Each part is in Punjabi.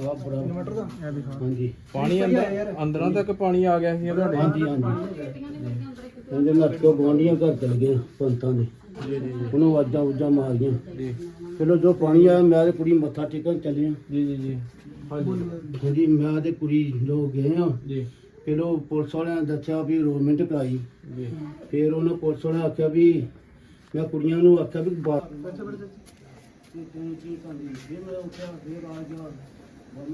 ਆ ਬੜਾ ਇਨਵਰਟਰ ਦਾ ਹਾਂਜੀ। ਪਾਣੀ ਅੰਦਰ ਅੰਦਰਾਂ ਤੱਕ ਪਾਣੀ ਆ ਗਿਆ ਸੀ ਤੁਹਾਡੇ? ਹਾਂਜੀ ਹਾਂਜੀ। ਉਹਦੇ ਨਾਲ ਕੋ ਗਵਾਂਡੀਆਂ ਘਰ ਚਲ ਗਏ ਪੰਤਾਂ ਦੇ। ਜੀ ਜੀ ਉਹਨੂੰ ਆਵਾਜ਼ਾਂ ਉਜਾਂ ਮਾਰੀਆਂ ਜੀ। ਚਲੋ ਜੋ ਪਾਣੀ ਆਇਆ ਮੈਂ ਤੇ ਕੁੜੀ ਮੱਥਾ ਟੇਕਣ ਚੱਲੇ ਆ। ਜੀ ਜੀ ਜੀ। ਹਾਂਜੀ। ਹਾਂਜੀ ਮੈਂ ਤੇ ਕੁੜੀ ਜੋ ਗਏ ਆ। ਜੀ। ਫਿਰ ਉਹ ਪੁਲਿਸ ਵਾਲਿਆਂ ਨੇ ਦੱਸਿਆ ਵੀ ਰੋਮੈਂਟ ਕਰਾਈ। ਜੀ। ਫਿਰ ਉਹਨੇ ਪੁਲਿਸ ਵਾਲਿਆਂ ਆਖਿਆ ਵੀ ਮੈਂ ਕੁੜੀਆਂ ਨੂੰ ਆਖਿਆ ਵੀ ਬਾ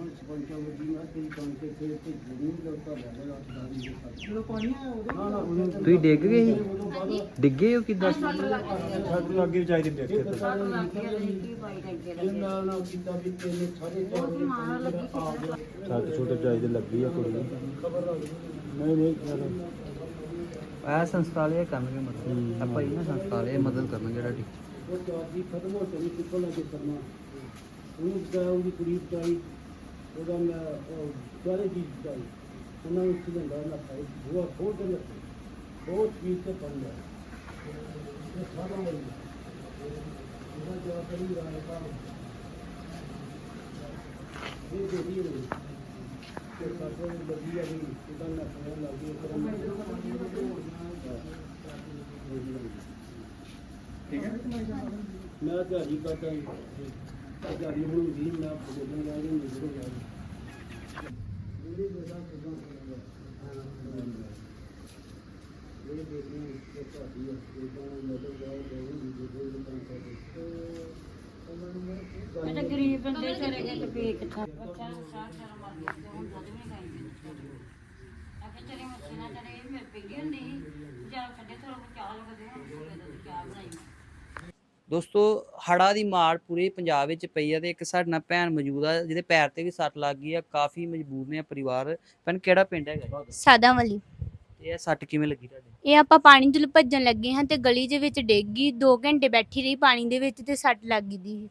ਤੁਸੀਂ ਡਿੱਗ ਗਏ ਸੀ? ਡਿੱਗੇ ਹੋ ਕਿੱਦਾਂ? ਸਾਡੇ ਅੱਗੇ ਵੀ ਚਾਹੀਦੇ ਦੇਖੇ ਛੱਟ ਛੋਟੇ ਚਾਹੀਦੇ ਲੱਗੀ ਆ ਕੁੜੀ ਨੂੰ। ਨਹੀਂ ਨਹੀਂ ਆ ਸੰਸਥਾ ਵਾਲੇ ਇਹ ਕਰਨਗੇ ਮਦਦ ਆਪਾਂ ਹੀ ਨਾ ਸੰਸਥਾ ਵਾਲੇ ਇਹ ਮਦਦ ਕਰਨਗੇ ਤੁਹਾਡੀ ਉਹ ਚਾਦੀ ਖਤਮ ਹੋ ਚਲੀ ਕਿੱਥੋਂ ਲੈ ਕੇ ਕਰਨਾ? ਉਹਨੂੰ ਬਚਾਇਆ ਉਹਦੀ ਕੁੜੀ ਬਚਾਈ ਉਹਦਾ ਮੈਂ ਉਹ ਸਾਰੇ ਚੀਜ਼ ਬਚਾਈ ਉਹਨਾਂ ਨੂੰ ਸਿਲੰਡਰ ਨਾ ਖਾਈ ਉਹ ਕੇ ਲੱਗੇ ਬਹੁਤ ਚੀਜ਼ ਤੇ ਪੜ ਲਿਆ ਇਹ ਸਾਰਾ ਮਰ ਉਹਦਾ ਜਵਾਬ ਕਰੀ ਰਹਾ ਹੈ ਇਹ ਦੇਖੀ ਹੋਈ ਨੂੰ ਲੱਗੀ ਆ ਵੀ ਇਹਦਾ ਨਾ ਖਾਣ ਲੱਗੀ ਕਰਮ ਠੀਕ ਹੈ ਮੈਂ ਦਿਹਾੜੀ ਕਰਦਾ ਹਾਂ ਦਿਹਾੜੀ ਹੁਣ ਵੀ ਮੈਂ ਬੋਲਣ ਲੱਗਾ ਕਿ ਨਿਕਲ ਗਿਆ ਮੈਂ ਤਾਂ ਗਰੀਬ ਬੰਦੇ ਚਲੇ ਗਏ ਤੇ ਪੀ ਕਿੱਥਾ? ਬੱਚਾ ਨੂੰ ਸਾਹ ਸ਼ਰਮ ਆ ਗਈ ਤੇ ਹੁਣ ਦੁੱਧ ਵੀ ਨਹੀਂ ਖਾਂਦੇ ਆਖੇ ਚਲੇ ਮੱਛੀ ਨਾ ਚਲੇ ਇਹ ਮੇਰੇ ਪੀਂਦੀ ਹੁੰਦੀ ਸੀ। ਜਾਂ ਛੱਡੇ ਥੋੜਾ ਚਾਹ ਲੱਗਦੇ ਹੁਣ ਸਵੇਰ ਦਾ ਚਾਹ ਬਣਾਈ। ਦੋਸਤੋ ਹੜਾ ਦੀ ਮਾਰ ਪੂਰੇ ਪੰਜਾਬ ਵਿੱਚ ਪਈ ਆ ਤੇ ਇੱਕ ਸਾਡੇ ਨਾਲ ਭੈਣ ਮੌਜੂਦ ਆ ਜਿਹਦੇ ਪੈਰ ਤੇ ਵੀ ਸੱਟ ਲੱਗ ਗਈ ਆ ਕਾਫੀ ਮਜਬੂਰ ਨੇ ਪਰਿਵਾਰ। ਭੈਣ ਕਿਹੜਾ ਪਿੰਡ ਹੈਗਾ? ਸਾਦਾ ਵਾਲੀ ਤੇ ਇਹ ਸੱਟ ਕਿਵੇਂ ਲੱਗੀ ਤੁਹਾਡੇ? ਇਹ ਆਪਾਂ ਪਾਣੀ ਤੋਂ ਭੱਜਣ ਲੱਗੇ ਹਾਂ ਤੇ ਗਲੀ ਦੇ ਵਿੱਚ ਡਿੱਗ ਗਈ 2 ਘੰਟੇ ਬੈਠੀ ਰਹੀ ਪਾਣੀ ਦੇ ਵਿੱਚ ਤੇ ਸੱਟ ਲੱਗ ਗਈ ਦੀ।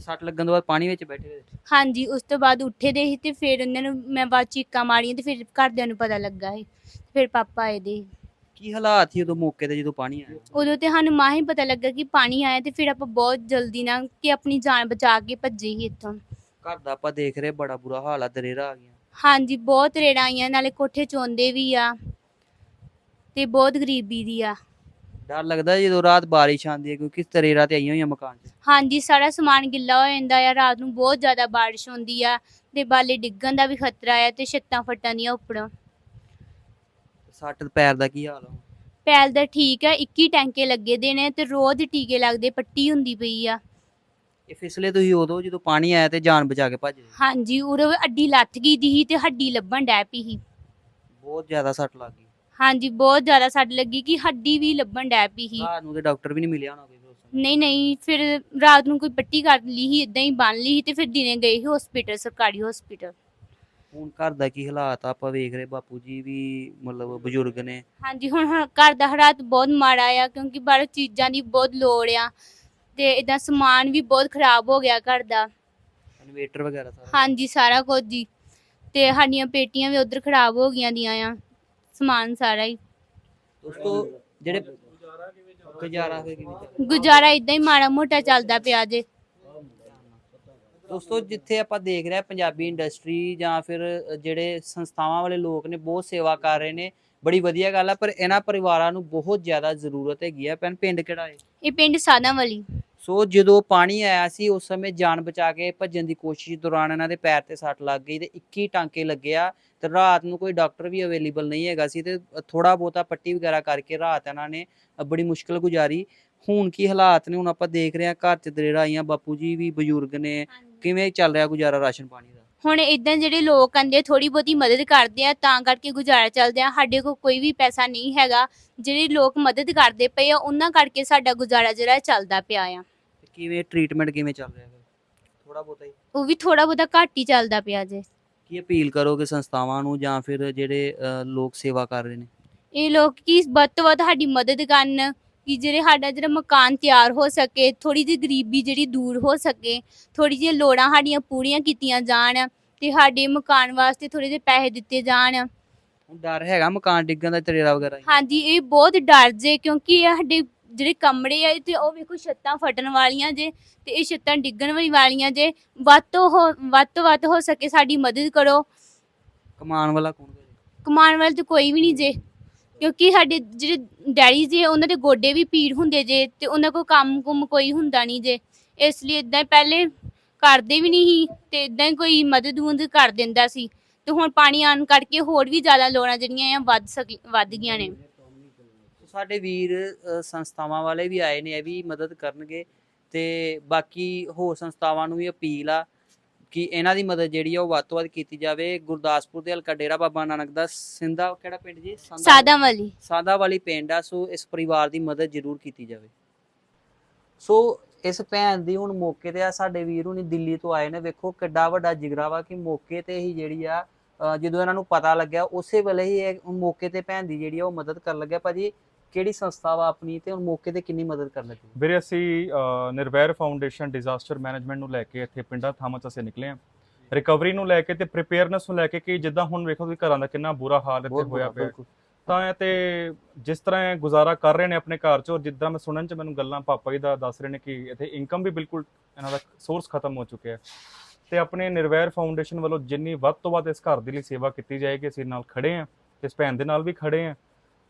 ਸੱਟ ਲੱਗਣ ਤੋਂ ਬਾਅਦ ਪਾਣੀ ਵਿੱਚ ਬੈਠੇ ਰਹੇ? ਹਾਂਜੀ ਉਸ ਤੋਂ ਬਾਅਦ ਉੱਠੇ ਦੇ ਸੀ ਤੇ ਫਿਰ ਉਹਨਾਂ ਨੂੰ ਮੈਂ ਬਾਅਦ ਚੀਕਾਂ ਮਾਰੀਆਂ ਤੇ ਫਿਰ ਘਰਦਿਆਂ ਨੂੰ ਪਤਾ ਲੱਗਾ ਸੀ ਫਿਰ ਪਾਪਾ ਆਏ ਦੇ। ਕੀ ਹਾਲਾਤ ਸੀ ਉਦੋਂ ਮੌਕੇ ਤੇ ਜਦੋਂ ਪਾਣੀ ਆਇਆ? ਉਦੋਂ ਤੇ ਸਾਨੂੰ ਮਾਂ ਹੀ ਪਤਾ ਲੱਗਾ ਕਿ ਪਾਣੀ ਆਇਆ ਤੇ ਫਿਰ ਆਪਾਂ ਬਹੁਤ ਜਲਦੀ ਨਾਲ ਕਿ ਆਪਣੀ ਜਾਨ ਬਚਾ ਕੇ ਭੱਜੇ ਸੀ ਇੱਥੋਂ। ਘਰ ਦਾ ਆਪਾਂ ਦੇਖ ਰਹੇ ਬੜਾ ਬੁਰਾ ਹਾਲ ਆ ਦਰੇਰਾ ਆ ਗਿਆ। ਹਾਂਜੀ ਬਹੁਤ ਰੇੜਾਂ ਆਈਆਂ ਨਾਲੇ ਕੋਠੇ ਚੋਂਦੇ ਵੀ ਆ ਤੇ ਬਹੁਤ ਗਰੀਬੀ ਦੀ ਆ। ਡਰ ਲੱਗਦਾ ਜਦੋਂ ਰਾਤ ਬਾਰਿਸ਼ ਆਉਂਦੀ ਹੈ ਕਿਉਂਕਿ ਦਰੇਰਾ ਤੇ ਆਈਆਂ ਹੋਈਆਂ ਮਕਾਨ 'ਚ ਹਾਂਜੀ ਸਾਰਾ ਸਮਾਨ ਗਿੱਲਾ ਹੋ ਜਾਂਦਾ ਆ ਰਾਤ ਨੂੰ ਬਹੁਤ ਜ਼ਿਆਦਾ ਬਾਰਿਸ਼ ਹੁੰਦੀ ਆ ਤੇ ਬਾਲੇ ਡਿੱਗਣ ਦਾ ਵੀ ਖਤਰਾ ਆ ਤੇ ਛੱਤਾਂ ਫਟਣ ਦੀਆਂ ਉੱਪਰੋਂ। ਸੱਟ ਪੈਰ ਦਾ ਕੀ ਹਾਲ ਆ ਪੈਲ ਦਾ ਠੀਕ ਆ 21 ਟੈਂਕੇ ਲੱਗੇ ਦੇ ਨੇ ਤੇ ਰੋਜ਼ ਟੀਕੇ ਲੱਗਦੇ ਪੱਟੀ ਹੁੰਦੀ ਪਈ ਆ। ਇਹ ਫਿਸਲੇ ਤੁਸੀਂ ਉਦੋਂ ਜਦੋਂ ਪਾਣੀ ਆਇਆ ਤੇ ਜਾਨ ਬਚਾ ਕੇ ਭੱਜ ਗਏ? ਹਾਂਜੀ ਉਰੇ ਅੱਡੀ ਲੱਥ ਗਈ ਦੀ ਸੀ ਤੇ ਹੱਡੀ ਲੱਭਣ ਡੈ ਪਈ ਸੀ। ਬਹੁਤ ਜ਼ਿਆਦਾ ਸੱਟ ਲੱਗ ਗਈ। ਹਾਂਜੀ ਬਹੁਤ ਜ਼ਿਆਦਾ ਸੱਟ ਲੱਗੀ ਕਿ ਹੱਡੀ ਵੀ ਲੱਭਣ ਡੈ ਪਈ ਸੀ। ਰਾਤ ਨੂੰ ਤੇ ਡਾਕਟਰ ਵੀ ਨਹੀਂ ਮਿਲਿਆ ਹੋਣਾ ਕੋਈ ਉਸ ਸਮੇਂ। ਨਹੀਂ ਨਹੀਂ ਫਿਰ ਰਾਤ ਨੂੰ ਕੋਈ ਪੱਟੀ ਕਰ ਲਈ ਸੀ ਇਦਾਂ ਹੀ ਬੰਨ ਲਈ ਸੀ ਤੇ ਫਿਰ ਦਿਨੇ ਗਏ ਸੀ ਹਸਪੀਟਲ ਸਰਕਾਰੀ ਹਸਪੀਟਲ ਹੁਣ ਘਰ ਦਾ ਕੀ ਹਾਲਾਤ ਆ? ਆਪਾਂ ਵੇਖ ਰਹੇ ਬਾਪੂ ਜੀ ਵੀ ਮਤਲਬ ਬਜ਼ੁਰਗ ਨੇ। ਹਾਂਜੀ ਹੁਣ ਹੁਣ ਘਰ ਦਾ ਹਾਲਾਤ ਬਹੁਤ ਮਾੜਾ ਆ ਕਿਉਂਕਿ ਬਾਹਰ ਚੀਜ਼ਾਂ ਦੀ ਬਹੁਤ ਲੋੜ ਆ ਤੇ ਇਦਾਂ ਸਮਾਨ ਵੀ ਬਹੁਤ ਖਰਾਬ ਹੋ ਗਿਆ ਘਰ ਦਾ। ਇਨਵੇਟਰ ਵਗੈਰਾ ਸਾਰਾ? ਹਾਂਜੀ ਸਾਰਾ ਕੁਝ ਜੀ। ਤੇ ਸਾਡੀਆਂ ਪੇਟੀਆਂ ਵੀ ਉਧਰ ਖਰਾਬ ਹੋ ਗਈਆਂ ਦੀਆਂ ਆ ਸਮਾਨ ਸਾਰਾ ਹੀ। ਦੋਸਤੋ ਜਿਹੜੇ ਗੁਜ਼ਾਰਾ ਹੋਏ ਕਿਵੇਂ ਗੁਜ਼ਾਰਾ ਇਦਾਂ ਹੀ ਮਾੜਾ ਮੋਟਾ ਚੱਲਦਾ ਪਿਆ ਜੇ। ਦੋਸਤੋ ਜਿੱਥੇ ਆਪਾਂ ਦੇਖ ਰਹੇ ਪੰਜਾਬੀ ਇੰਡਸਟਰੀ ਜਾਂ ਫਿਰ ਜਿਹੜੇ ਸੰਸਥਾਵਾਂ ਵਾਲੇ ਲੋਕ ਨੇ ਬਹੁਤ ਸੇਵਾ ਕਰ ਰਹੇ ਨੇ ਬੜੀ ਵਧੀਆ ਗੱਲ ਆ ਪਰ ਇਹਨਾਂ ਪਰਿਵਾਰਾਂ ਨੂੰ ਬਹੁਤ ਜ਼ਿਆਦਾ ਜ਼ਰੂਰਤ ਹੈਗੀ ਆ। ਪੈਨ ਪਿੰਡ ਕਿਹੜਾ ਹੈ? ਇਹ ਪਿੰਡ ਸਾਦਾ ਵਾਲੀ ਸੋ ਜਦੋਂ ਪਾਣੀ ਆਇਆ ਸੀ ਉਸ ਸਮੇਂ ਜਾਨ ਬਚਾ ਕੇ ਭੱਜਣ ਦੀ ਕੋਸ਼ਿਸ਼ ਦੌਰਾਨ ਇਹਨਾਂ ਦੇ ਪੈਰ ਤੇ ਸੱਟ ਲੱਗ ਗਈ ਤੇ 21 ਟਾਂਕੇ ਲੱਗਿਆ ਤੇ ਰਾਤ ਨੂੰ ਕੋਈ ਡਾਕਟਰ ਵੀ ਅਵੇਲੇਬਲ ਨਹੀਂ ਹੈਗਾ ਸੀ ਤੇ ਥੋੜਾ ਬਹੁਤਾ ਪੱਟੀ ਵਗੈਰਾ ਕਰਕੇ ਰਾਤ ਇਹਨਾਂ ਨੇ ਬੜੀ ਮੁਸ਼ਕਲ ਗੁਜ਼ਾਰੀ। ਹੁਣ ਕੀ ਹਾਲਾਤ ਨੇ ਹੁਣ ਆਪਾਂ ਦੇਖ ਰਹੇ ਹਾਂ ਘਰ ਚ ਦਰੇੜਾ ਆਈਆਂ ਬਾਪੂ ਜੀ ਵੀ ਬਜ਼ੁਰਗ ਨੇ ਕਿਵੇਂ ਚੱਲ ਰਿਹਾ ਗੁਜ਼ਾਰਾ ਰਾਸ਼ਨ ਪਾਣੀ ਦਾ? ਹੁਣ ਇਦਾਂ ਜਿਹੜੇ ਲੋਕ ਆਂਦੇ ਥੋੜੀ ਬਹੁਤੀ ਮਦਦ ਕਰਦੇ ਆ ਤਾਂ ਕਰਕੇ ਗੁਜ਼ਾਰਾ ਚੱਲਦੇ ਆ। ਸਾਡੇ ਕੋਲ ਕੋਈ ਵੀ ਪੈਸਾ ਨਹੀਂ ਹੈਗਾ। ਜਿਹੜੇ ਲੋਕ ਮਦਦ ਕਰਦੇ ਪਏ ਆ ਉਹਨਾਂ ਕਰਕੇ ਸਾਡਾ ਗੁਜ਼ਾਰਾ ਜਿਹੜਾ ਚੱਲਦਾ ਪਿਆ ਆ। ਤੇ ਕਿਵੇਂ ਟ੍ਰੀਟਮੈਂਟ ਕਿਵੇਂ ਚੱਲ ਰਿਹਾ ਥੋੜਾ ਬਹੁਤਾ ਹੀ। ਉਹ ਵੀ ਥੋੜਾ ਬਹੁਤਾ ਘੱਟ ਹੀ ਚੱਲਦਾ ਪਿਆ ਜੇ। ਕੀ ਅਪੀਲ ਕਰੋਗੇ ਸੰਸਥਾਵਾਂ ਨੂੰ ਜਾਂ ਫਿਰ ਜਿਹੜੇ ਅ, ਲੋਕ ਸੇਵਾ ਕਰ ਰਹੇ ਨੇ? ਇਹ ਲੋਕ ਕੀ ਵੱਧ ਤੋਂ ਵੱਧ ਸਾਡੀ ਮਦਦ ਕਰਨ ਕਿ ਜਿਹੜੇ ਸਾਡਾ ਜਿਹੜਾ ਮਕਾਨ ਤਿਆਰ ਹੋ ਸਕੇ ਥੋੜੀ ਜਿਹੀ ਗਰੀਬੀ ਜਿਹੜੀ ਦੂਰ ਹੋ ਸਕੇ ਥੋੜੀ ਜਿਹੀ ਲੋੜਾਂ ਸਾਡੀਆਂ ਪੂਰੀਆਂ ਕੀਤੀਆਂ ਜਾਣ ਤੇ ਸਾਡੇ ਮਕਾਨ ਵਾਸਤੇ ਥੋੜੇ ਜਿਹੇ ਪੈਸੇ ਦਿੱਤੇ ਜਾਣ। ਡਰ ਹੈਗਾ ਮਕਾਨ ਡਿੱਗਣ ਦਾ ਤਰੇੜਾ ਵਗੈਰਾ ਹਾਂਜੀ ਇਹ ਬਹੁਤ ਡਰ ਜੇ ਕਿਉਂਕਿ ਇਹ ਸਾਡੇ ਜਿਹੜੇ ਕਮਰੇ ਆ ਤੇ ਉਹ ਵੇਖੋ ਛੱਤਾਂ ਫਟਣ ਵਾਲੀਆਂ ਜੇ ਤੇ ਇਹ ਛੱਤਾਂ ਡਿੱਗਣ ਵੀ ਵਾਲੀਆਂ ਜੇ ਵੱਧ ਤੋਂ ਹੋ ਵੱਧ ਤੋਂ ਵੱਧ ਹੋ ਸਕੇ ਸਾਡੀ ਮਦਦ ਕਰੋ। ਕਮਾਉਣ ਵਾਲਾ ਕੌਣ ਹੈ ਕਮਾਉਣ ਵਾਲਾ ਤਾਂ ਕੋਈ ਵੀ ਨਹੀਂ ਜੇ। ਕਿਉਂਕਿ ਸਾਡੇ ਜਿਹੜੇ ਡੈਡੀ ਜੀ ਉਹਨਾਂ ਦੇ ਗੋਡੇ ਵੀ ਪੀੜ ਹੁੰਦੇ ਜੇ ਤੇ ਉਹਨਾਂ ਕੋਲ ਕੰਮ ਕੁਮ ਕੋਈ ਹੁੰਦਾ ਨਹੀਂ ਜੇ। ਇਸ ਲਈ ਇਦਾਂ ਪਹਿਲੇ ਕਰਦੇ ਵੀ ਨਹੀਂ ਸੀ ਤੇ ਇਦਾਂ ਹੀ ਕੋਈ ਮਦਦ ਮੁੰਦ ਕਰ ਦਿੰਦਾ ਸੀ। ਤੇ ਹੁਣ ਪਾਣੀ ਆਣ ਕਰਕੇ ਹੋਰ ਵੀ ਜ਼ਿਆਦਾ ਲੋੜਾਂ ਜਿਹੜੀਆਂ ਆ ਵੱਧ ਸਕ ਵੱਧ ਗਈਆਂ ਨੇ। ਸਾਡੇ ਵੀਰ ਅ, ਸੰਸਥਾਵਾਂ ਵਾਲੇ ਵੀ ਆਏ ਨੇ ਇਹ ਵੀ ਮਦਦ ਕਰਨਗੇ ਤੇ ਬਾਕੀ ਹੋਰ ਸੰਸਥਾਵਾਂ ਨੂੰ ਵੀ ਅਪੀਲ ਆ ਕਿ ਇਹਨਾਂ ਦੀ ਮਦਦ ਜਿਹੜੀ ਆ ਉਹ ਵੱਧ ਤੋਂ ਵੱਧ ਕੀਤੀ ਜਾਵੇ। ਗੁਰਦਾਸਪੁਰ ਦੇ ਹਲਕਾ ਡੇਰਾ ਬਾਬਾ ਨਾਨਕ ਦਾ ਸਿੰਧਾ ਕਿਹੜਾ ਪਿੰਡ ਜੀ? ਸਾਦਾ ਵਾਲੀ ਸਾਦਾ ਵਾਲੀ ਪਿੰਡ ਆ ਸੋ ਇਸ ਪਰਿਵਾਰ ਦੀ ਮਦਦ ਜ਼ਰੂਰ ਕੀਤੀ ਜਾਵੇ। ਸੋ ਇਸ ਭੈਣ ਦੀ ਹੁਣ ਮੌਕੇ ਤੇ ਆ ਸਾਡੇ ਵੀਰ ਹੁਣੀ ਦਿੱਲੀ ਤੋਂ ਆਏ ਨੇ। ਵੇਖੋ ਕਿੱਡਾ ਵੱਡਾ ਜਿਗਰਾ ਵਾ ਕਿ ਮੌਕੇ ਤੇ ਹੀ ਜਿਹੜੀ ਆ ਜਦੋਂ ਇਹਨਾਂ ਨੂੰ ਪਤਾ ਲੱਗਿਆ ਉਸੇ ਵੇਲੇ ਹੀ ਇਹ ਮੌਕੇ ਤੇ ਭੈਣ ਦੀ ਜਿਹੜੀ ਆ ਉਹ ਮਦਦ ਕਰਨ ਲੱਗਿਆ। ਭਾਜੀ ਕਿਹੜੀ ਸੰਸਥਾ ਵਾ ਆਪਣੀ ਤੇ ਹੁਣ ਮੌਕੇ ਤੇ ਕਿੰਨੀ ਮਦਦ ਕਰਨ ਲੱਗੇ? ਵੀਰੇ ਅਸੀਂ ਨਿਰਵੈਰ ਫਾਊਂਡੇਸ਼ਨ ਡਿਜ਼ਾਸਟਰ ਮੈਨੇਜਮੈਂਟ ਨੂੰ ਲੈ ਕੇ ਇੱਥੇ ਪਿੰਡਾਂ ਥਾਵਾਂ 'ਚ ਅਸੀਂ ਨਿਕਲੇ ਹਾਂ। ਰਿਕਵਰੀ ਨੂੰ ਲੈ ਕੇ ਤੇ ਪ੍ਰੀਪੇਅਰਨੈਸ ਨੂੰ ਲੈ ਕੇ ਕਿ ਜਿੱਦਾਂ ਹੁਣ ਵੇਖੋ ਵੀ ਘਰਾਂ ਦਾ ਕਿੰਨਾ ਬੁਰਾ ਹਾਲ ਇੱਥੇ ਹੋਇਆ ਪਿਆ। ਤਾਂ ਤੇ ਜਿਸ ਤਰ੍ਹਾਂ ਗੁਜ਼ਾਰਾ ਕਰ ਰਹੇ ਨੇ ਆਪਣੇ ਘਰ 'ਚ ਔਰ ਜਿੱਦਾਂ ਮੈਂ ਸੁਣਨ 'ਚ ਮੈਨੂੰ ਗੱਲਾਂ ਪਾਪਾ ਜੀ ਦਾ ਦੱਸ ਰਹੇ ਨੇ ਕਿ ਇੱਥੇ ਇਨਕਮ ਵੀ ਬਿਲਕੁਲ ਇਹਨਾਂ ਦਾ ਸੋਰਸ ਖਤਮ ਹੋ ਚੁੱਕਿਆ ਹੈ। ਤੇ ਆਪਣੇ ਨਿਰਵੈਰ ਫਾਊਂਡੇਸ਼ਨ ਵੱਲੋਂ ਜਿੰਨੀ ਵੱਧ ਤੋਂ ਵੱਧ ਇਸ ਘਰ ਦੇ ਲਈ ਸੇਵਾ ਕੀਤੀ ਜਾਏਗੀ ਅਸੀਂ ਨਾਲ ਖੜੇ ਹਾਂ। ਇਸ ਭੈਣ ਦੇ ਨਾਲ ਵੀ ਖੜੇ ਹਾਂ।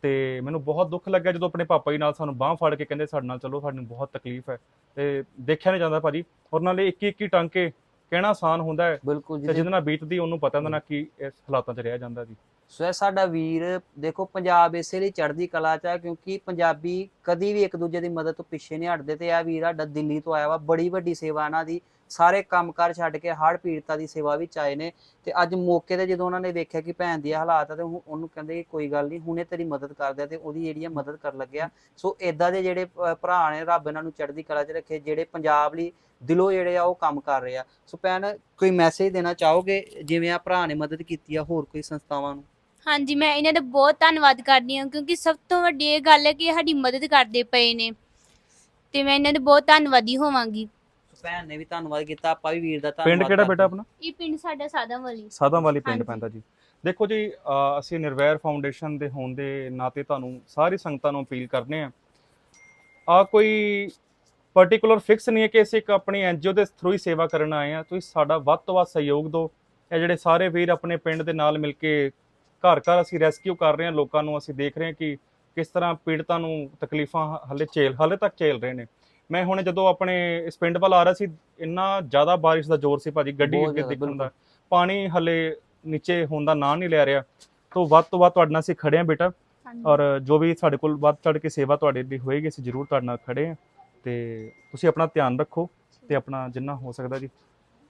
ਤੇ ਮੈਨੂੰ ਬਹੁਤ ਦੁੱਖ ਲੱਗਿਆ ਜਦੋਂ ਆਪਣੇ ਪਾਪਾ ਜੀ ਨਾਲ ਸਾਨੂੰ ਬਾਹ ਫੜ ਕੇ ਕਹਿੰਦੇ ਸਾਡੇ ਨਾਲ ਚਲੋ ਸਾਨੂੰ ਬਹੁਤ ਤਕਲੀਫ ਹੈ। ਤੇ ਦੇਖਿਆ ਨਹੀਂ ਜਾਂਦਾ ਭਾਜੀ। ਔਰ ਨਾਲੇ ਇੱਕ ਇੱਕ ਹੀ ਟਾਂਕੇ ਕਹਿਣਾ ਆਸਾਨ ਹੁੰਦਾ ਹੈ। ਬਿਲਕੁਲ ਜੀ ਤੇ ਜਿਹਦੇ ਨਾਲ ਬੀਤਦੀ ਉਹਨੂੰ ਪਤਾ ਹੁੰਦਾ ਨਾ ਕਿ ਇਸ ਹਾਲਾਤਾਂ 'ਚ ਰਿਹਾ ਜਾਂਦਾ ਜੀ। ਸੋ ਇਹ ਸਾਡਾ ਵੀਰ ਦੇਖੋ ਪੰਜਾਬ ਇਸੇ ਲਈ ਚੜ੍ਹਦੀ ਕਲਾ ਚ ਆ ਕਿਉਂਕਿ ਪੰਜਾਬੀ ਕਦੀ ਵੀ ਇੱਕ ਦੂਜੇ ਦੀ ਮਦਦ ਤੋਂ ਪਿੱਛੇ ਨਹੀਂ ਹਟਦੇ ਤੇ ਇਹ ਵੀਰ ਸਾਡਾ ਦਿੱਲੀ ਤੋਂ ਆਇਆ ਵਾ ਬੜੀ ਵੱਡੀ ਸੇਵਾ ਇਹਨਾਂ ਦੀ। ਸਾਰੇ ਕੰਮਕਾਰ ਛੱਡ ਕੇ ਹੜ੍ਹ ਪੀੜਤਾਂ ਦੀ ਸੇਵਾ ਵਿੱਚ ਆਏ ਨੇ ਤੇ ਅੱਜ ਮੌਕੇ ਤੇ ਜਦੋਂ ਉਹਨਾਂ ਨੇ ਵੇਖਿਆ ਕਿ ਭੈਣ ਦੀ ਹਾਲਾਤ ਆ ਤੇ ਉਹ- ਉਹਨੂੰ ਕਹਿੰਦੇ ਕਿ ਕੋਈ ਗੱਲ ਨਹੀਂ, ਹੁਣੇ ਤੇਰੀ ਮਦਦ ਕਰਦੇ ਆ ਤੇ ਉਹਦੀ ਜਿਹੜੀ ਮਦਦ ਕਰਨ ਲੱਗਿਆ ਸੋ ਇਦਾਂ ਦੇ ਜਿਹੜੇ ਭਰਾ ਨੇ ਰੱਬ ਇਹਨਾਂ ਨੂੰ ਚੜ੍ਹਦੀ ਕਲਾ 'ਚ ਰੱਖੇ, ਜਿਹੜੇ ਪੰਜਾਬ ਲਈ ਦਿਲੋਂ ਜਿਹੜੇ ਆ ਉਹ ਕੰਮ ਕਰ ਰਹੇ ਆ। ਸੋ ਭੈਣ, ਕੋਈ ਮੈਸੇਜ ਦੇਣਾ ਚਾਹੋਗੇ? ਜਿਵੇਂ ਆ ਭਰਾ ਨੇ ਮਦਦ ਕੀਤੀ ਆ, ਹੋਰ ਕੋਈ ਸੰਸਥਾਵਾਂ ਨੂੰ? ਹਾਂਜੀ, ਮੈਂ ਇਹਨਾਂ ਦਾ ਬਹੁਤ ਧੰਨਵਾਦ ਕਰਦੀ ਹਾਂ ਕਿਉਂਕਿ ਸਭ ਤੋਂ ਵੱਡੀ ਇਹ ਗੱਲ ਹੈ ਕਿ ਸਾਡੀ ਮਦਦ ਕਰਦੇ ਪਏ ਨੇ। ਤੇ ਮੈਂ ਇਹਨਾਂ ਦੇ ਬਹੁਤ ਧੰਨਵਾਦੀ ਹੋਵਾਂਗੀ। ਭੈਣ ਨੇ ਵੀ ਧੰਨਵਾਦ ਕੀਤਾ ਆਪਾਂ ਵੀ ਵੀਰ ਦਾ ਧੰਨਵਾਦ ਪਿੰਡ ਕਿਹੜਾ ਬੇਟਾ ਆਪਣਾ? ਇਹ ਪਿੰਡ ਸਾਡਾ ਸਾਦਾ ਵਾਲੀ ਸਾਦਾ ਵਾਲੀ ਪਿੰਡ ਹਾਂਜੀ। ਪੈਂਦਾ ਜੀ। ਦੇਖੋ ਜੀ ਅ, ਅਸੀਂ ਨਿਰਵੈਰ ਫਾਊਂਡੇਸ਼ਨ ਦੇ ਹੋਣ ਦੇ ਨਾਤੇ ਤੁਹਾਨੂੰ ਸਾਰੀ ਸੰਗਤਾਂ ਨੂੰ ਅਪੀਲ ਕਰਨੇ ਆ ਆ ਕੋਈ ਪਾਰਟਿਕੂਲਰ ਫਿਕਸ ਨਹੀਂ ਹੈ ਕਿ ਅਸੀਂ ਇੱਕ ਆਪਣੀ ਐਨਜੀਓ ਦੇ ਥਰੂ ਹੀ ਸੇਵਾ ਕਰਨ ਆਏ ਆ ਤੁਸੀਂ ਸਾਡਾ ਵੱਧ ਤੋਂ ਵੱਧ ਸਹਿਯੋਗ ਦਿਓ। ਇਹ ਜਿਹੜੇ ਸਾਰੇ ਵੀਰ ਆਪਣੇ ਪਿੰਡ ਦੇ ਨਾਲ ਮਿਲ ਕੇ ਘਰ ਘਰ ਅਸੀਂ ਰੈਸਕਿਊ ਕਰ ਰਹੇ ਹਾਂ। ਲੋਕਾਂ ਨੂੰ ਅਸੀਂ ਦੇਖ ਰਹੇ ਹਾਂ ਕਿ ਕਿਸ ਤਰ੍ਹਾਂ ਪੀੜਤਾਂ ਨੂੰ ਤਕਲੀਫਾਂ ਹ- ਹਲੇ ਝੇਲ ਹਲੇ ਤੱਕ ਝੇਲ ਰਹੇ ਨੇ। ਮੈਂ ਹੁਣ ਜਦੋਂ ਆਪਣੇ ਇਸ ਪਿੰਡ ਵੱਲ ਆ ਰਿਹਾ ਸੀ ਇੰਨਾ ਜ਼ਿਆਦਾ ਬਾਰਿਸ਼ ਦਾ ਜ਼ੋਰ ਸੀ ਭਾਜੀ ਗੱਡੀ ਅੱਗੇ ਦਿਖਣ ਦਾ। ਪਾਣੀ ਹਲੇ ਨੀਚੇ ਹੋਣ ਦਾ ਨਾਂ ਨਹੀਂ ਲੈ ਰਿਹਾ। ਤੋਂ ਵੱਧ ਤੋਂ ਵੱਧ ਤੁਹਾਡੇ ਨਾਲ ਅਸੀਂ ਖੜੇ ਹਾਂ ਬੇਟਾ। ਔਰ ਜੋ ਵੀ ਸਾਡੇ ਕੋਲ ਵੱਧ ਚੜ ਕੇ ਸੇਵਾ ਤੁਹਾਡੇ ਲਈ ਹੋਏਗੀ ਅਸੀਂ ਜ਼ਰੂਰ ਤੁਹਾਡੇ ਨਾਲ ਖੜੇ ਹਾਂ। ਤੇ ਤੁਸੀਂ ਆਪਣਾ ਧਿਆਨ ਰੱਖੋ ਤੇ ਆਪਣਾ ਜਿੰਨਾ ਹੋ ਸਕਦਾ ਜੀ।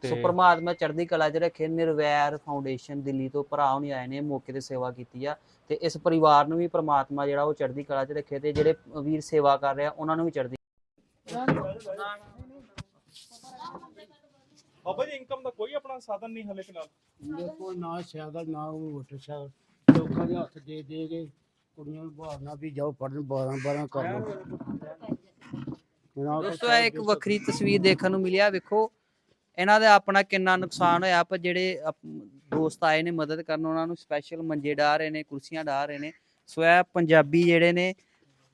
ਸੋ ਪ੍ਰਮਾਤਮਾ ਚੜ੍ਹਦੀ ਕਲਾ 'ਚ ਰੱਖੇ ਨਿਰਵੈਰ ਫਾਊਂਡੇਸ਼ਨ ਦਿੱਲੀ ਤੋਂ ਭਰਾ ਹੁਣੀ ਆਏ ਨੇ ਮੌਕੇ ਤੇ ਸੇਵਾ ਕੀਤੀ ਆ। ਤੇ ਇਸ ਪਰਿਵਾਰ ਨੂੰ ਵੀ ਪ੍ਰਮਾਤਮਾ ਜਿਹੜਾ ਉਹ ਚੜ੍ਹਦੀ ਕਲਾ 'ਚ ਰੱਖੇ ਤੇ ਜਿਹੜੇ ਵੀਰ ਸੇਵਾ ਕਰ ਰਹੇ ਆ ਉਹਨਾਂ ਨੂੰ ਵੀ ਚੜ੍ਹਦੀ ਬਾਬਾ ਜੀ ਇਨਕਮ ਦਾ ਕੋਈ ਆਪਣਾ ਸਾਧਨ ਨਹੀਂ ਹਲੇ ਫਿਲਹਾਲ। ਦੇਖੋ ਨਾ ਸਾਈਕਲ ਨਾ ਉਹ ਮੋਟਰਸਾਈਕਲ ਲੋਕਾਂ ਦੇ ਹੱਥ ਦੇ ਦੇ ਕੇ ਕੁੜੀਆਂ ਨੂੰ ਬਹਾਨਾ ਵੀ ਜਾਓ ਪੜਨ 12 12 ਕਰ ਲਓ। ਦੋਸਤੋ ਇਹ ਇੱਕ ਵੱਖਰੀ ਤਸਵੀਰ ਦੇਖਣ ਨੂੰ ਮਿਲਿਆ ਵੇਖੋ। ਇਹਨਾਂ ਦਾ ਆਪਣਾ ਕਿੰਨਾ ਨੁਕਸਾਨ ਹੋਇਆ ਪਰ ਜਿਹੜੇ ਦੋਸਤ ਆਏ ਨੇ ਮਦਦ ਕਰਨ ਉਹਨਾਂ ਨੂੰ ਸਪੈਸ਼ਲ ਮੰਜੇ ਡਾ ਰਹੇ ਨੇ ਕੁਰਸੀਆਂ ਡਾ ਰਹੇ ਨੇ। ਸੋ ਇਹ ਪੰਜਾਬੀ ਜਿਹੜੇ ਨੇ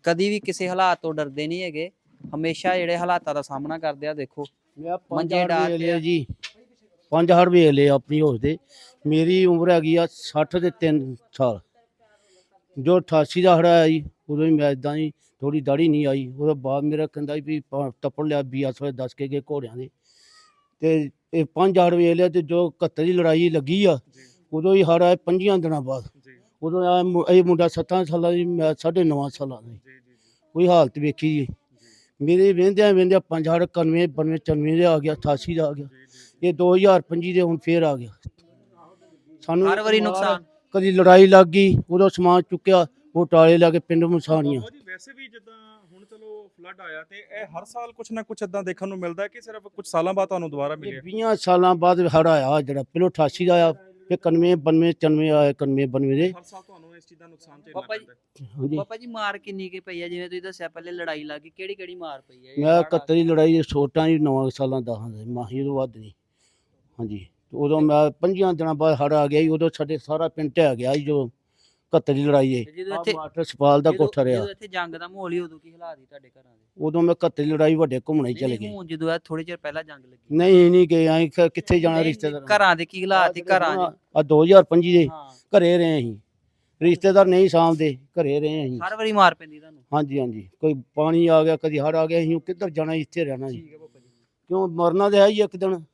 ਕਦੀ ਵੀ ਕਿਸੇ ਹਾਲਾਤ ਤੋਂ ਡਰਦੇ ਨਹੀਂ ਹੈਗੇ। ਹਮੇਸ਼ਾ ਜਿਹੜੇ ਹਾਲਾਤਾਂ ਦਾ ਸਾਹਮਣਾ ਕਰਦੇ ਆ ਦੇਖੋ। ਮੈਂ ਪੰਜ ਮੰਜੇ ਤੇ ਲਿਆ। ਜੀ। ਪੰਜ ਹੜ ਵੇਖ ਲਏ ਆਪਣੀ ਹੋਸ਼ ਦੇ। ਮੇਰੀ ਉਮਰ ਹੈਗੀ ਆ 60 ਦੇ 3 ਸਾਲ। ਜੋ 88 ਦਾ ਹੜਾ ਆਇਆ ਜੀ ਉਦੋਂ ਹੀ ਮੈਂ ਇਦਾਂ ਹੀ ਥੋੜੀ ਦਾੜੀ ਨਹੀਂ ਆਈ। ਉਹਦਾ ਬਾਅਦ ਮੇਰਾ ਕਹਿੰਦਾ ਵੀ ਟੱਪੜ ਲਿਆ ਬੀਐਸ ਵਾਲੇ ਦੱਸ ਕੇ ਗਏ ਘੋੜਿਆਂ ਦੇ। ਤੇ ਇਹ ਪੰਜ ਹੜ ਵੇਖ ਲਿਆ ਤੇ ਜੋ 71 ਦੀ ਲੜਾਈ ਲੱਗੀ ਆ ਉਦੋਂ ਹੀ ਹੜ ਆਇਆ ਪੰਜੀਆਂ ਦਿਨਾਂ ਬਾਅਦ। ਉਦੋਂ ਇਹ ਮੁੰਡਾ 7 ਸਾਲਾਂ ਦੀ ਮੈਂ 9.5 ਸਾਲਾਂ ਦਾ ਕੋਈ ਹਾਲਤ ਵੇਖੀ ਜੀ। ਮੇਰੇ ਵੇਂਦਿਆਂ ਵੇਂਦਿਆਂ ਪੰਜ ਹੜ 91 92 94 ਦੇ ਆ ਗਿਆ 88 ਦਾ ਆ ਗਿਆ। ਇਹ 2025 ਦੇ ਹੁਣ ਫੇਰ ਆ ਗਿਆ। ਸਾਨੂੰ ਹਰ ਵਾਰੀ ਨੁਕਸਾਨ। ਕਦੀ ਲੜਾਈ ਲੱਗ ਗਈ ਉਦੋਂ ਸਮਾਨ ਚੁੱਕਿਆ ਉਹ ਟਾਲੇ ਲਾ ਕੇ ਪਿੰਡ ਮਸਾਣੀਆਂ। ਜੀ ਵੈਸੇ ਵੀ ਜਿੱਦਾਂ ਹੁਣ ਚਲੋ ਫਲੱਡ ਆਇਆ ਤੇ ਇਹ ਹਰ ਸਾਲ ਕੁਝ ਨਾ ਕੁਝ ਇਦਾਂ ਦੇਖਣ ਨੂੰ ਮਿਲਦਾ ਹੈ ਕਿ ਸਿਰਫ ਕੁਝ ਸਾਲਾਂ ਬਾਅਦ ਤੁਹਾਨੂੰ ਦੁਬਾਰਾ ਮਿਲਿਆ? 20 ਸਾਲਾਂ ਬਾਅਦ ਹੜ ਆਇਆ ਜਿਹੜਾ ਪਹਿਲਾਂ 88 ਦਾ ਆਇਆ ਫਿਰ 91 92 94 ਆਇਆ 91 92 ਦੇ। ਦਾ ਨੁਕਸਾਨ ਝੇਲਣਾ ਪਾਪਾ ਜੀ- ਪੈਂਦਾ ਹੈ। ਹਾਂਜੀ। ਪਾਪਾ ਜੀ ਮਾਰ ਕਿੰਨੀ ਕੀ ਪਈ ਆ? ਜਿਵੇਂ ਤੁਸੀਂ ਦੱਸਿਆ ਪਹਿਲੇ ਲੜਾਈ ਲੱਗ ਗਈ ਕਿਹੜੀ ਕਿਹੜੀ ਮਾਰ ਪਈ ਆ? ਇਹ ਮੈਂ ਹੜ੍ਹ ਆ 71 ਦੀ ਲੜਾਈ ਦੇ ਛੋਟਾਂ ਹੀ 9 ਸਾਲਾਂ ਦਾ ਹਾਂ ਮਾਹੀ ਤੋਂ ਵੱਧ ਨਹੀਂ। ਹਾਂਜੀ। ਤੇ ਉਦੋਂ ਮੈਂ ਪੰਜਾਂ ਦਿਨਾਂ ਬਾਅਦ ਹੜ ਆ ਗਿਆ ਸੀ ਉਦੋਂ ਸਾਡੇ ਸਾਰਾ ਪਿੰਡ ਢਹਿ ਗਿਆ ਸੀ ਜੋ 71 ਦੀ ਲੜਾਈ ਹੈ ਤੇ ਜਦੋਂ ਇੱਥੇ ਸਪਾਲ ਦਾ ਜਦੋਂ- ਕੋਠਾ ਰਿਹਾ। ਜਦੋਂ ਇੱਥੇ ਜੰਗ ਦਾ ਮਾਹੌਲ ਹੀ ਉਦੋਂ ਕੀ ਹਾਲਾਤ ਸੀ ਤੁਹਾਡੇ ਘਰਾਂ ਦੇ? ਉਦੋਂ ਮੈਂ 71 ਦੀ ਲੜਾਈ ਵੱਡੇ ਘੁੰਮਣੇ ਹੀ ਨਹੀਂ, ਚਲੇ ਨਹੀਂ, ਗਏ। ਹੁਣ ਜਦੋਂ ਆ ਥੋੜੇ ਚਿਰ ਪਹਿਲਾਂ ਜੰਗ ਲੱਗੀ। ਨਹੀਂ ਨਹੀਂ ਗਏ ਆਂ ਕਿੱਥੇ ਜਾਣਾ ਨਹੀਂ, ਰਿਸ਼ਤੇਦਾਰ ਘਰਾਂ ਦੇ ਕੀ ਹਾਲਾਤ ਸੀ ਘਰਾਂ ਦੇ ਆ 2025 ਦੇ ਹਾਂ। ਘਰੇ ਰਹੇ ਅਸੀਂ। ਰਿਸ਼ਤੇਦਾਰ ਨਹੀਂ ਸਾਂਭਦੇ ਘਰੇ ਰਹੇ ਅਸੀਂ। ਹਰ ਵਾਰੀ ਮਾਰ ਪੈਂਦੀ ਤੁਹਾਨੂੰ? ਹਾਂਜੀ ਹਾਂਜੀ। ਕੋਈ ਪਾਣੀ ਆ ਗਿਆ ਕਦੀ ਹੜ ਆ ਗਿਆ ਅਸੀਂ ਕਿੱਧਰ ਜਾਣਾ ਇੱਥੇ ਰਹਿਣਾ ਜੀ। ਠੀਕ ਹੈ ਪਾਪਾ ਜੀ। ਕਿਉਂ ਮਰਨਾ ਤੇ ਹੈ ਹੀ ਇੱਕ ਦਿਨ।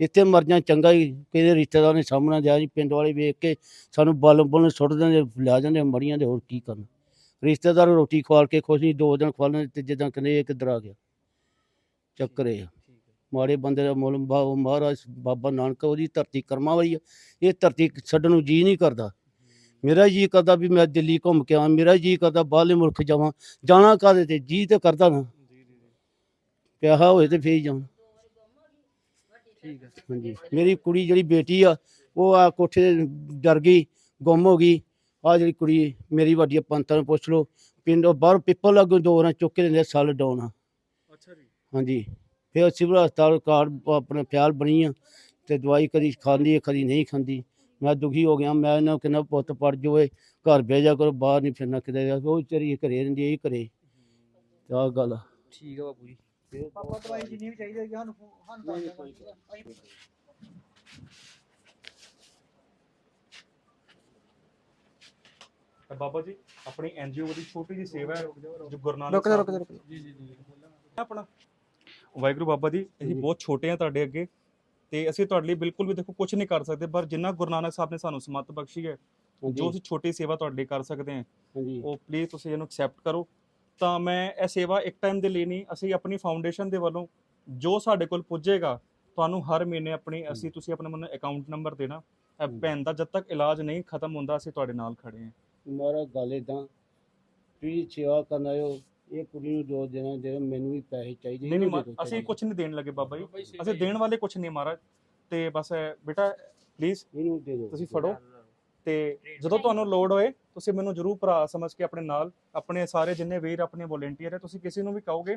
ਇੱਥੇ ਮਰ ਜਾ ਚੰਗਾ ਹੀ ਕਿਹਦੇ ਰਿਸ਼ਤੇਦਾਰ ਨੇ ਸਾਹਮਣਾ ਦਿਆ ਜੀ ਪਿੰਡ ਵਾਲੇ ਵੇਖ ਕੇ ਸਾਨੂੰ ਬਲ ਬਲ ਸੁੱਟ ਦਿੰਦੇ ਲਿਆ ਜਾਂਦੇ ਮੜੀਆਂ ਦੇ ਹੋਰ ਕੀ ਕਰਨ। ਰਿਸ਼ਤੇਦਾਰ ਰੋਟੀ ਖਵਾਲ ਕੇ ਖੁਸ਼ ਨਹੀਂ ਦੋ ਦਿਨ ਖਵਾਲਣ ਤੇ ਜਿੱਦਾਂ ਕਹਿੰਦੇ ਇਹ ਕਿੱਧਰ ਆ ਗਿਆ? ਚੱਕਰ ਇਹ ਆ। ਮਾੜੇ ਬੰਦੇ ਦਾ ਮੁੱਲ ਬਾ- ਮਹਾਰਾਜ ਬਾਬਾ ਨਾਨਕ ਉਹਦੀ ਧਰਤੀ ਕਰਮਾਂ ਵਾਲੀ ਆ। ਇਹ ਧਰਤੀ ਛੱਡਣ ਨੂੰ ਜੀ ਨਹੀਂ ਕਰਦਾ। ਮੇਰਾ ਜੀ ਕਰਦਾ ਵੀ ਮੈਂ ਦਿੱਲੀ ਘੁੰਮ ਕੇ ਆਵਾਂ ਮੇਰਾ ਜੀ ਕਰਦਾ ਬਾਹਰਲੇ ਮੁਲਕ ਜਾਵਾਂ ਜਾਣਾ ਕਾਹਦੇ ਤੇ? ਜੀ ਤੇ ਕਰਦਾ ਨਾ ਪਿਆਹਾ ਹੋਏ ਤੇ ਫੇਰ ਜਾਵਾਂ। ਠੀਕ ਹੈ। ਹਾਂਜੀ। ਮੇਰੀ ਕੁੜੀ ਜਿਹੜੀ ਬੇਟੀ ਆ ਉਹ ਆ ਕੋਠੇ ਤੇ ਡਰ ਗਈ ਗੁੰਮ ਹੋ ਗਈ। ਆ ਜਿਹੜੀ ਕੁੜੀ ਮੇਰੀ ਵੱਡੀ ਆ, ਪੰਤਾਂ ਨੂੰ ਪੁੱਛ ਲਓ। ਪਿੰਡ ਉਹ ਬਾਹਰ ਪਿੱਪਲ ਲੱਗੋ ਦੋ ਰਾਂ ਚੁੱਕ ਕੇ ਲੈਂਦੇ ਸਾਲ ਡਾਉਣ ਅੱਛਾ ਜੀ। ਹਾਂਜੀ। ਫਿਰ ਸਿਵਲ ਹਸਪਤਾਲ ਕਾਰਡ ਆਪਣੇ ਫਿਆਲ ਬਣੀ ਆ ਤੇ ਦਵਾਈ ਕਦੀ ਖਾਂਦੀ ਹੈ ਕਦੀ ਨਹੀਂ ਖਾਂਦੀ। ਮੈਂ ਦੁਖੀ ਹੋ ਗਿਆ ਮੈਂ ਇਹਨਾਂ ਨੂੰ ਕਹਿੰਦਾ ਪੁੱਤ ਪੜ ਜਾਓਏ ਘਰ ਬਹਿ ਜਾ ਕਰੋ ਬਾਹਰ ਨਹੀਂ ਫਿਰਨਾ ਕਿਤੇ ਉਹ ਵਿਚਾਰੀ ਘਰੇ ਰਹਿੰਦੀ ਇਹ ਘਰੇ। ਤੇ ਗੱਲ ਆ। ਠੀਕ ਹੈ ਬਾਪੂ ਜੀ। ਪਾਪਾ ਦਵਾਈ ਜਿੰਨੀ ਵੀ ਚਾਹੀਦੀ ਹੈਗੀ ਸਾਨੂੰ ਫੋ- ਸਾਨੂੰ ਦੱਸ ਦਿਓ ਅਸੀਂ ਤਾਂ ਬਾਬਾ ਜੀ ਆਪਣੀ ਐਨਜੀਓ ਦੀ ਛੋਟੀ ਜੀ ਸੇਵਾ ਹੈ ਜੋ ਗੁਰੂ ਨਾਨਕ ਰੁਕ ਜਾ ਰੁਕ ਜਾ ਸਾਹਿਬ- ਰੁਕ ਜਾ। ਜੀ ਜੀ ਜੀ। ਆਪਣਾ। ਵਾਹਿਗੁਰੂ ਬਾਬਾ ਜੀ ਅਸੀਂ ਬਹੁਤ ਛੋਟੇ ਆ ਤੁਹਾਡੇ ਅੱਗੇ। ਤੇ ਅਸੀਂ ਤੁਹਾਡੇ ਲਈ ਬਿਲਕੁਲ ਵੀ ਦੇਖੋ ਕੁਝ ਨਹੀਂ ਕਰ ਸਕਦੇ ਪਰ ਜਿੰਨਾ ਗੁਰੂ ਨਾਨਕ ਸਾਹਿਬ ਨੇ ਸਾਨੂੰ ਸਮੱਤ ਬਖਸ਼ੀ ਹੈ ਜੋ ਅਸੀਂ ਛੋਟੀ ਸੇਵਾ ਤੁਹਾਡੇ ਲਈ ਕਰ ਸਕਦੇ ਹਾਂ ਹਾਂਜੀ। ਉਹ ਪਲੀਜ਼ ਤੁਸੀਂ ਇਹਨੂੰ ਐਕਸੈਪਟ ਕਰੋ। ਤਾਂ ਮੈਂ ਇਹ ਸੇਵਾ ਇੱਕ ਟਾਈਮ ਦੇ ਲਈ ਨਹੀਂ ਅਸੀਂ ਆਪਣੀ ਫਾਊਂਡੇਸ਼ਨ ਦੇ ਵੱਲੋਂ ਜੋ ਸਾਡੇ ਕੋਲ ਪੁੱਜੇਗਾ ਤੁਹਾਨੂੰ ਹਰ ਮਹੀਨੇ ਆਪਣੀ ਅਸੀਂ ਤੁਸੀਂ ਆਪਣੇ ਮੈਨੂੰ ਅਕਾਊਂਟ ਨੰਬਰ ਦੇਣਾ। ਇਹ। ਭੈਣ ਦਾ ਜਦ ਤੱਕ ਇਲਾਜ ਨਹੀਂ ਖਤਮ ਹੁੰਦਾ ਅਸੀਂ ਤੁਹਾਡੇ ਨਾਲ ਖੜੇ ਹਾਂ। ਮਾਰਾ ਗੱਲ ਏਦਾਂ ਤੁਸੀਂ ਸੇਵਾ ਕਰਨ ਆਇਓ। ਇਹ ਕੁੜੀ ਨੂੰ ਜੋ ਦੇਣਾ ਦੇ ਮੈਨੂੰ ਵੀ ਪੈਸੇ ਚਾਹੀਦੇ ਨਹੀਂ ਨਹੀਂ ਮਾ- ਅਸੀਂ। ਕੁਝ ਨਹੀਂ ਦੇਣ ਲੱਗੇ ਬਾਬਾ ਜੀ। ਅਸੀਂ ਦੇਣ ਵਾਲੇ ਕੁਝ ਨਹੀਂ ਮਹਾਰਾਜ। ਤੇ ਬਸ ਇਹ ਬੇਟਾ ਪਲੀਜ਼ ਇਹਨੂੰ ਦੇ ਦਿਓ। ਤੁਸੀਂ ਫੜੋ। ਤੇ ਜਦੋਂ ਤੁਹਾਨੂੰ ਲੋੜ ਹੋਏ ਤੁਸੀਂ ਮੈਨੂੰ ਜਰੂਰ ਭਰਾ ਸਮਝ ਕੇ ਆਪਣੇ ਨਾਲ ਆਪਣੇ ਸਾਰੇ ਜਿੰਨੇ ਵੀਰ ਆਪਣੇ ਵੋਲੰਟੀਅਰ ਹੈ ਤੁਸੀਂ ਕਿਸੇ ਨੂੰ ਵੀ ਕਹੋਗੇ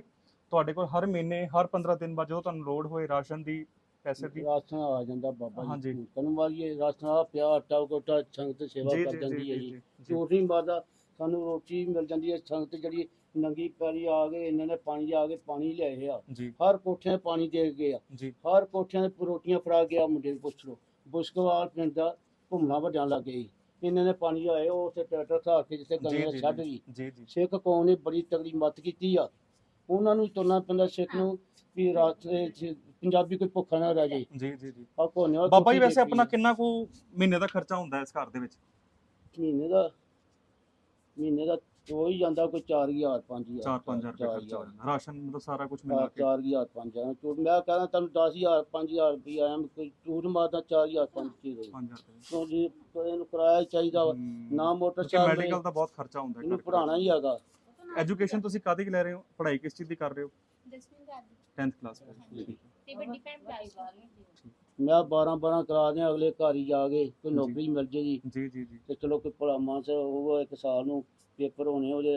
ਤੁਹਾਡੇ ਕੋਲ ਹਰ ਮਹੀਨੇ ਹਰ 15 ਦਿਨ ਬਾਅਦ ਜਦੋਂ ਤੁਹਾਨੂੰ ਲੋੜ ਹੋਏ ਰਾਸ਼ਨ ਦੀ ਪੈਸੇ ਦੀ। ਰਾਸ਼ਨ ਆ ਜਾਂਦਾ ਬਾਬਾ ਹਾਂਜੀ। ਜੀ ਕਰਨ ਵਾਲੀਏ ਰਾਸ਼ਨ ਆ ਪਿਆ ਆਟਾ ਕੋਟਾ ਸੰਗਤ ਸੇਵਾ ਕਰ ਜਾਂਦੀ ਹੈ ਜੀ ਜੀ। ਜੀ ਝੂਠ ਨਹੀਂ ਮਾਰਦਾ ਸਾਨੂੰ ਰੋਟੀ ਮਿਲ ਜਾਂਦੀ ਹੈ ਸੰਗਤ ਜਿਹੜੀ ਨੰਗੀ ਪੈਰੀ ਆ ਗਏ ਇਹਨਾਂ ਨੇ ਪਾਣੀ ਆ ਕੇ ਪਾਣੀ ਲਿਆਏ ਆ। ਜੀ। ਹਰ ਕੋਠਿਆਂ 'ਤੇ ਪਾਣੀ ਦੇ ਗਏ ਆ। ਜੀ। ਹਰ ਕੋਠਿਆਂ ਤੇ ਰੋਟੀਆਂ ਫੜਾ ਗਿਆ ਮੁੰਡੇ ਨੂੰ ਪੁੱਛ ਲਓ। ਬੁਸਕਵਾਲ ਪਿੰਡ ਦਾ ਘੁੰਮਣਾ ਵੱਡਾਂ ਲੱਗ ਗਈ ਇਹਨਾਂ ਨੇ ਪਾਣੀ ਆਏ ਉਹ ਉੱਥੇ ਟਰੈਕਟਰ ਖਾ ਕੇ ਜਿੱਥੇ ਗੰਗਾ ਛੱਡ ਗਈ। ਜੀ ਜੀ। ਸਿੱਖ ਕੌਮ ਨੇ ਬੜੀ ਤਗੜੀ ਮੱਤ ਕੀਤੀ ਆ। ਉਹਨਾਂ ਨੂੰ ਤੁਰਨਾ ਪੈਂਦਾ ਸਿੱਖ ਨੂੰ ਵੀ ਰਾਤ ਪੰਜਾਬੀ ਕੋਈ ਭੁੱਖਾ ਨਾ ਰਹਿ ਜਾਏ। ਜੀ ਜੀ ਜੀ। ਆ ਕੋਨੇ ਬਾਬਾ ਜੀ ਵੈਸੇ ਆਪਣਾ। ਕਿੰਨਾ ਕੁ ਮਹੀਨੇ ਦਾ ਖਰਚਾ ਹੁੰਦਾ ਇਸ ਘਰ ਦੇ ਵਿੱਚ? ਮਹੀਨੇ ਦਾ ਮਹੀਨੇ ਦਾ ਹੋ ਹੀ ਜਾਂਦਾ ਕੋਈ 4000 5000 4-5000 ਰੁਪਏ ਖਰਚਾ ਹੋ ਜਾਂਦਾ। ਰਾਸ਼ਨ ਮਤਲਬ ਸਾਰਾ ਕੁਝ ਮਿਲਾ ਕੇ। 4000 5000 ਝੂਠ ਮੈਂ ਕਹਿੰਦਾ ਤੁਹਾਨੂੰ 10000 5000 ਰੁਪਏ ਆਇਆ ਮੈਂ ਕੋਈ ਝੂਠ ਮਾਰਦਾ 4000 5000 ਰੁਪਏ। 5000 ਰੁਪਏ। ਕਿਉਂ ਜੀ ਇਹਨੂੰ ਕਿਰਾਇਆ ਚਾਹੀਦਾ ਨਾ ਕਿਉਂਕਿ ਮੋਟਰਸਾਈਕਲ ਮੈਡੀਕਲ ਦਾ ਬਹੁਤ ਖਰਚਾ ਹੁੰਦਾ ਇਹਨੂੰ ਪੜਾਉਣਾ ਹੀ ਹੈਗਾ। ਐਜੂਕੇਸ਼ਨ ਤੁਸੀਂ ਕਾਹਦੀ ਲੈ ਰਹੇ ਹੋ? ਪੜ੍ਹਾਈ ਕਿਸ ਚੀਜ਼ ਦੀ ਕਰ ਰਹੇ ਹੋ? ਦਸਵੀਂ ਕਰਦੀ 10th ਕਲਾਸ ਤੇ ਵੱਡੀ ਭੈਣ ਪੜਾਈ ਵਾਲੀ ਮੈਂ 12 12 ਕਰਾ ਦਿਆਂ ਅਗਲੇ ਘਰ ਹੀ ਜਾ ਕੇ ਕੋਈ ਨੌਕਰੀ ਮਿਲ ਜੇ ਜੀ। ਜੀ ਜੀ ਜੀ। ਤੇ ਚਲੋ ਕੋਈ ਭਲਾ ਮਾਨਸ ਉਹ ਇੱਕ ਸਾਲ ਨੂੰ ਪੇਪਰ ਹੋਣੇ ਉਹਦੇ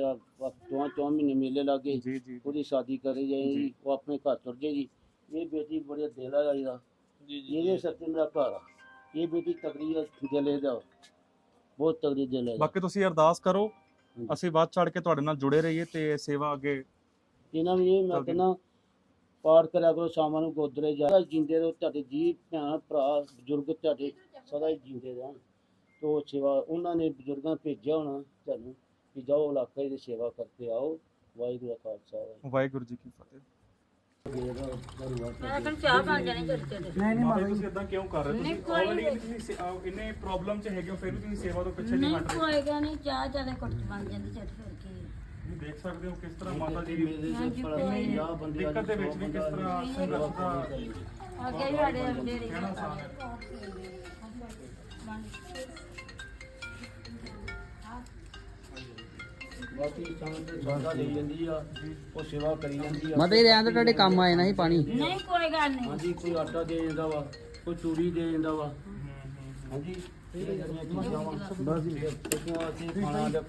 ਦੋਵਾਂ ਚੌਂ ਮਹੀਨੇ ਮੇਲੇ ਲੱਗੇ ਜੀ ਜੀ ਉਹਦੀ ਸ਼ਾਦੀ ਕਰੇ ਜਾਏ ਜੀ। ਜੀ ਉਹ ਆਪਣੇ ਘਰ ਤੁਰ ਜੇ ਜੀ। ਇਹ ਬੇਟੀ ਬੜੇ ਦਿਲ ਆ ਇਹਦਾ। ਇਹਦੇ ਸਿਰ ਤੇ ਮੇਰਾ ਘਰ ਆ। ਇਹ ਬੇਟੀ ਤਗੜੀ ਦਿਲੇ ਦਾ ਬਹੁਤ ਤਗੜੀ ਦਿਲ ਹੈ ਇਹਦਾ। ਬਾਕੀ ਤੁਸੀਂ ਅਰਦਾਸ ਕਰੋ। ਅਸੀਂ ਬਾਅਦ ਚੜ ਕੇ ਤੁਹਾਡੇ ਨਾਲ ਜੁੜੇ ਰਹੀਏ ਤੇ ਸੇਵਾ ਅੱਗੇ ਇਹਨਾਂ ਨੂੰ ਇਹ ਮੈਂ। ਕਹਿੰਦਾ ਪਾਠ ਕਰਿਆ ਕਰੋ ਸ਼ਾਮਾਂ ਨੂੰ ਗੋਦਰੇ ਜਾ ਜਿੰਦੇ ਰਹੋ ਤੁਹਾਡੇ ਜੀ ਭੈਣ ਭਰਾ ਬਜ਼ੁਰਗ ਤੁਹਾਡੇ ਸਦਾ ਹੀ ਜਿੰਦੇ ਰਹਿਣ। ਤੋ ਸੇਵਾ ਉਹਨਾਂ ਨੇ ਬਜ਼ੁਰਗਾਂ ਭੇਜਿਆ ਹੋਣਾ ਤੁਹਾਨੂੰ ਕਿ ਜਾਓ ਇਲਾਕੇ ਦੀ ਸੇਵਾ ਕਰਕੇ ਆਓ। ਵਾਹਿਗੁਰੂ ਦਾ ਖਾਲਸਾ ਵਾਹਿਗੁਰੂ। ਵਾਹਿਗੁਰੂ ਜੀ ਕੀ ਫਤਿਹ। ਜੀ ਦਾ ਧੰਨਵਾਦ ਮੈਂ ਕਹਿੰਦਾ ਚਾਹ ਬਣ ਜਾਣੀ ਚਰਚੇ ਦੇ ਨਹੀਂ ਨਹੀਂ ਮਾਤਾ ਜੀ ਤੁਸੀਂ ਇਦਾਂ ਕਿਉਂ ਕਰ ਰਹੇ ਤੁਸੀਂ ਕੋਈ ਆਲਰੇਡੀ। ਤੁਸੀਂ ਇੰਨੇ ਪ੍ਰੋਬਲਮ ਚ ਹੈਗੇ ਹੋ ਫਿਰ ਵੀ ਤੁਸੀਂ ਸੇਵਾ ਤੋਂ ਪਿੱਛੇ ਨਹੀਂ ਨਹੀਂ ਹਟ ਰਹੇ ਕੋਏਗਾ ਨਹੀਂ ਚਾਹ ਕੁੱਟ ਬਣ ਜਾਂਦੀ ਚੱਟ ਫਿਰ ਕੀ। ਦੇਖ ਸਕਦੇ ਹੋ ਕਿਸ ਤਰ੍ਹਾਂ ਮਾਤਾ ਜੀ ਨਹੀਂ। ਬੰਦੇ ਦਿੱਕਤ ਦੇ ਵਿੱਚ ਵੀ ਕਿਸ ਤਰ੍ਹਾਂ ਸੰਘਰਸ਼ ਦਾ ਅੱਗੇ ਵੀ ਸਾਡੇ ਡੇਰੇ ਕਹਿਣਾ ਆਸਾਨ ਹੈ। ਬਾਕੀ ਸਾਡਾ ਲਈ ਜਾਂਦੀ ਆ ਉਹ ਸੇਵਾ ਕਰੀ ਜਾਂਦੀ ਆ। ਮਤੇ ਰਿਆਂ ਤਾਂ ਤੁਹਾਡੇ ਕੰਮ ਆਏ ਨਾ ਸੀ ਪਾਣੀ। ਨਹੀਂ ਕੋਈ ਗੱਲ ਨਹੀਂ। ਹਾਂਜੀ ਕੋਈ ਆਟਾ ਦੇ ਜਾਂਦਾ ਵਾ ਕੋਈ ਚੂੜੀ ਦੇ ਜਾਂਦਾ ਵਾ। ਹਾਂਜੀ ਇਹ ਬਸ ਇਹ ਖਾਣਾ ਦੇ